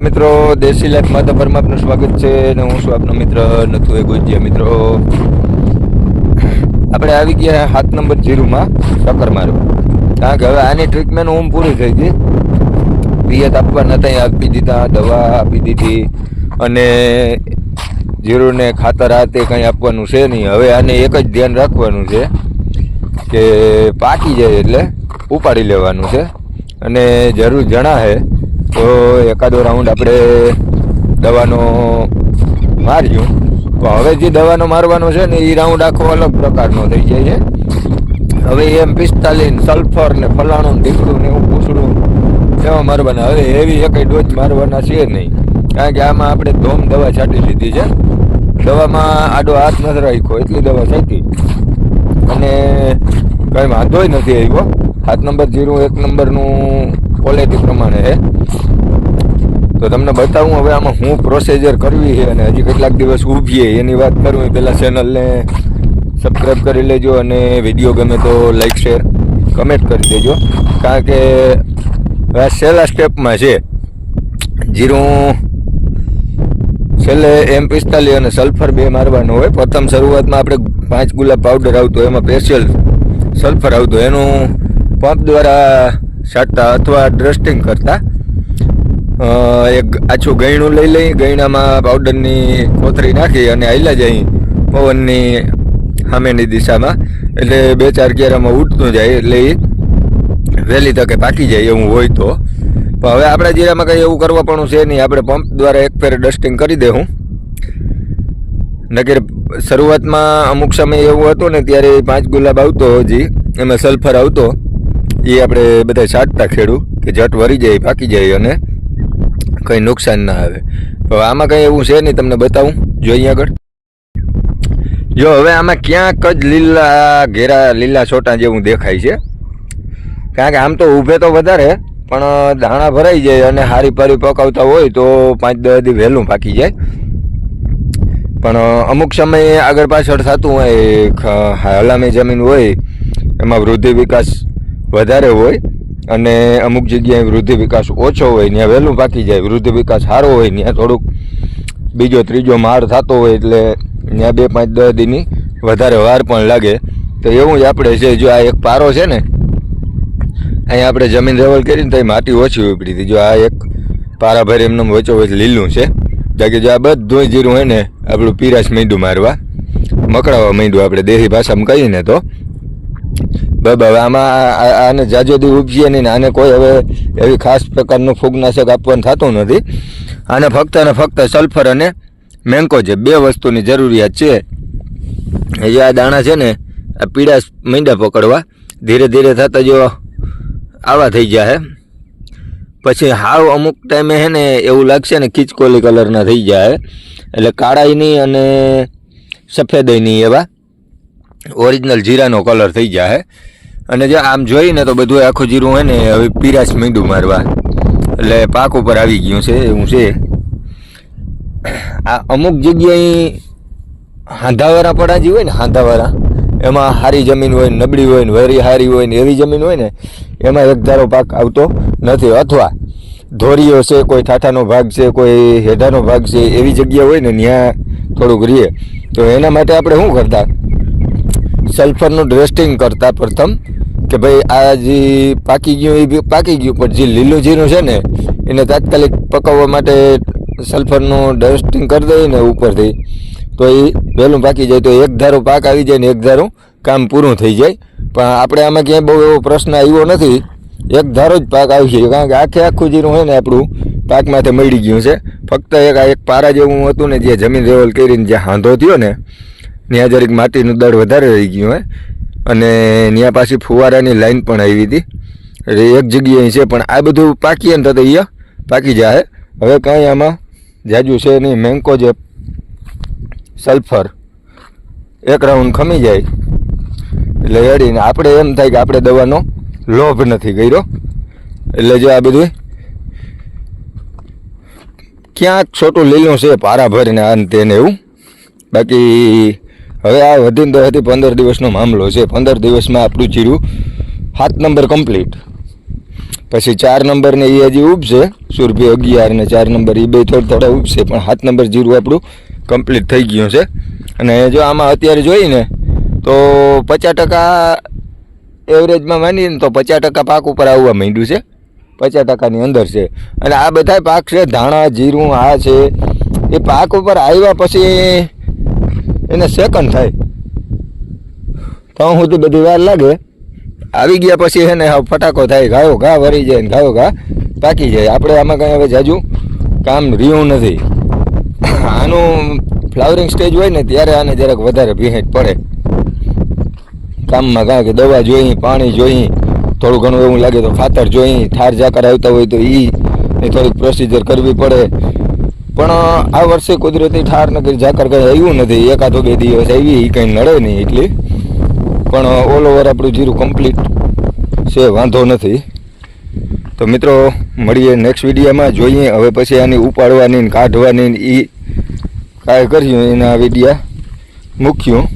મિત્રો, દેશી લાઈફમાં માતા આપનું સ્વાગત છે અને હું છું આપનો મિત્ર નથુ એ ગુજિયા. મિત્રો, આપણે આવી ગયા સાત નંબર જીરુમાં, ટક્કર મારો કારણ કે હવે આની ટ્રીટમેન્ટ હું પૂરી થઈ ગઈ. પિયત આપવાના ત્યાં આપી દીધા, દવા આપી દીધી. અને જીરુને ખાતર આ તે કંઈ આપવાનું છે નહીં. હવે આને એક જ ધ્યાન રાખવાનું છે કે પાકી જાય એટલે ઉપાડી લેવાનું છે. અને જરૂર જણાશે તો એકાદો રાઉન્ડ આપણે દવાનો માર્યું. તો હવે જે દવાનો મારવાનો છે ને એ રાઉન્ડ આખો અલગ પ્રકારનો થઈ જાય છે. હવે એમ પિસ્તાલીન સલ્ફર ને ફલાણું ઢીકડું ને એવું પૂછડું એવા મારવાના? હવે એવી એક ડોઝ મારવાના છે નહીં. કારણ કે આમાં આપણે ધોમ દવા છાંટી લીધી છે. દવામાં આડો હાથ નથી રાખ્યો, એટલી દવા છાંટી. અને કંઈ વાંધોય નથી આવ્યો. સાત નંબર જીરું એક નંબરનું ક્વોલિટી પ્રમાણે છે. તો તમને બતાવું હવે આમાં હું પ્રોસીજર કરવી છે અને હજી કેટલાક દિવસ ઊભીએ એની વાત કરું એ પહેલાં ચેનલને સબસ્ક્રાઈબ કરી લેજો અને વીડિયો ગમે તો લાઈક શેર કમેન્ટ કરી દેજો. કારણ કે આ છેલ્લા સ્ટેપમાં છે. જીરું છેલ્લે એમ પિસ્તાલીસ અને સલ્ફર બે મારવાનો હોય. પ્રથમ શરૂઆતમાં આપણે પાંચ ગુલાબ પાવડર આવતો એમાં સ્પેશિયલ સલ્ફર આવતો એનું પંપ દ્વારા છાંટતા અથવા ડ્રસ્ટિંગ કરતા એક આછું ગયણું લઈ લઈ, ગયણામાં પાવડરની કોથળી નાખી અને આયલા જઈ પવનની સામેની દિશામાં. એટલે બે ચાર કેરામાં ઉડતું જાય, એટલે એ વહેલી તકે પાકી જાય એવું હોય તો. પણ હવે આપણા જીરામાં કંઈ એવું કરવા પણ છે નહીં. આપણે પંપ દ્વારા એક ફેર ડસ્ટિંગ કરી દેવું નગર શરૂઆતમાં અમુક સમય એવું હતું ને, ત્યારે પાંચ ગુલાબ આવતો હજી, એમાં સલ્ફર આવતો. એ આપણે બધા છાંટતા ખેડું, કે જટ વરી જાય, પાકી જાય અને કંઈ નુકસાન ના આવે. હવે આમાં કંઈ એવું છે નહીં તમને બતાવું, જો અહીંયા આગળ. જો હવે આમાં ક્યાંક જ લીલા ઘેરા લીલા છોટા જેવું દેખાય છે. કારણ કે આમ તો ઊભે તો વધારે, પણ દાણા ભરાઈ જાય અને હારી પારી પકાવતા હોય તો પાંચ દસ દી વહેલું પાકી જાય. પણ અમુક સમયે આગળ પાછળ થતું હોય હલામી જમીન હોય, એમાં વૃદ્ધિ વિકાસ વધારે હોય અને અમુક જગ્યાએ વૃદ્ધિ વિકાસ ઓછો હોય, ત્યાં વહેલું પાકી જાય, વૃદ્ધિ વિકાસ સારો હોય, ત્યાં થોડુંક બીજો ત્રીજો માર થતો હોય એટલે ત્યાં બે પાંચ દસ દીની વધારે વાર પણ લાગે. તો એવું જ આપણે છે, જો આ એક પારો છે ને અહીંયા આપણે જમીન રેવલ કરીને તો માટી ઓછી ઉપડી હતી. જો આ એક પારા ભરી એમને વચ્ચો વચ્ચે લીલું છે. બાકી જો આ બધું જીરું હોય ને, આપણું પીરાશ મીંડું મારવા, મકડાવા મીંડું આપણે દેહી ભાષામાં કહીએ ને તો બબ, હવે આમાં આને જાજો દી ઉપજીએ નહીં આને કોઈ હવે એવી ખાસ પ્રકારનું ફૂગનાશક આપવાનું થતું નથી. આને ફક્ત અને ફક્ત સલ્ફર અને છે, બે વસ્તુની જરૂરિયાત છે. જે આ દાણા છે ને, આ પીળા મીંડા પકડવા, ધીરે ધીરે થતા જો આવા થઈ જાય પછી હાવ અમુક ટાઈમે હે ને એવું લાગશે ને ખીચકોલી કલરના થઈ જાય એટલે કાળાઈ નહીં અને સફેદય નહીં એવા ઓરિજિનલ જીરાનો કલર થઈ જાય અને જો આમ જોઈને તો બધું આખું જીરું હોય ને હવે પીરાશ મીંડું મારવા. એટલે પાક ઉપર આવી ગયું છે, એવું છે. આ અમુક જગ્યાએ હાંધાવાળા પડાજી હોય ને, હાંધાવાળા, એમાં હારી જમીન હોય નબળી હોય ને, વરી હારી હોય ને, એવી જમીન હોય ને, એમાં એક ધારો પાક આવતો નથી. અથવા ધોરીઓ છે, કોઈ ઠાઠાનો ભાગ છે, કોઈ હેઢાનો ભાગ છે, એવી જગ્યા હોય ને ત્યાં થોડુંક રહીએ તો એના માટે આપણે શું કરતા? સલ્ફરનું ડ્રેસ્ટિંગ કરતા પ્રથમ. કે ભાઈ આ જે પાકી ગયું, એ બી પાકી ગયું, પણ જે લીલું જીરું છે ને, એને તાત્કાલિક પકવવા માટે સલ્ફરનું ડસ્ટિંગ કરી દઈએ ને ઉપરથી, તો એ વહેલું પાકી જાય, તો એક ધારો પાક આવી જાય ને એક ધારું કામ પૂરું થઈ જાય. પણ આપણે આમાં ક્યાંય બહુ એવો પ્રશ્ન આવ્યો નથી. એક ધારો જ પાક આવી છે કારણ કે આખે આખું જીરું હોય ને આપણું, પાકમાંથી મળી ગયું છે. ફક્ત એક આ એક પારા જેવું હતું ને, જે જમીન લેવલ કરીને જે હાંધો થયો ને, ત્યાં જરીક માટીનું દળ વધારે રહી ગયું હોય અને ત્યાં પાછી ફુવારાની લાઈન પણ આવી હતી. એટલે એક જગ્યાએ છે, પણ આ બધું પાકીએ ને થતાં અહીંયા પાકી જાય. હવે કાંઈ આમાં જાજુ છે નહીં મેંકો જે સલ્ફર એક રાઉન્ડ ખમી જાય. એટલે એડીને આપણે એમ થાય કે આપણે દવાનો લોભ નથી કર્યો. એટલે જો આ બધું ક્યાંક છોટું લીલું છે પારા ભરીને આ ને એવું. બાકી હવે આ વધીને તો હતી પંદર દિવસનો મામલો છે. પંદર દિવસમાં આપણું જીરું સાત નંબર કમ્પ્લીટ પછી ચાર નંબર ને એ હજી ઉભશે સુરભી અગિયાર ને ચાર નંબર એ બે થોડા થોડા ઉભશે પણ સાત નંબર જીરું આપણું કમ્પ્લીટ થઈ ગયું છે. અને જો આમાં અત્યારે જોઈને તો પચાસ ટકા એવરેજમાં માનીએ ને તો પચાસ ટકા પાક ઉપર આવવા માંડ્યું છે. પચાસ ટકાની અંદર છે. અને આ બધા પાક છે, ધાણા, જીરું, આ છે. એ પાક ઉપર આવ્યા પછી એને સેકન્ડ થાય. તો સુધી બધી વાર લાગે. આવી ગયા પછી છે ને ફટાકો થાય, ઘાયો ઘા વરી જાય ને ઘાયો ઘા પાકી જાય. આપણે આમાં કંઈ હવે જાજુ કામ રહ્યું નથી. આનું ફ્લાવરિંગ સ્ટેજ હોય ને, ત્યારે આને જરાક વધારે ભીહેટ પડે. કામમાં કાં કે દવા જોઈ, પાણી જોઈ, થોડું ઘણું એવું લાગે તો ખાતર જોઈ, થાર ઝાકર આવતા હોય તો એ થોડીક પ્રોસિજર કરવી પડે. પણ આ વર્ષે કુદરતી ઠાર નગર ઝાકર કંઈ આવ્યું નથી. એકાદો બે દિવસ આવી એ કંઈ નડે નહીં એટલી. પણ ઓલ ઓવર આપણું જીરું કમ્પ્લીટ છે, વાંધો નથી. તો મિત્રો, મળીએ નેક્સ્ટ વિડીયામાં જોઈએ હવે પછી આની ઉપાડવાની કાઢવાની એ કાંઈ કર્યું એના વિડીયા મૂક્યું.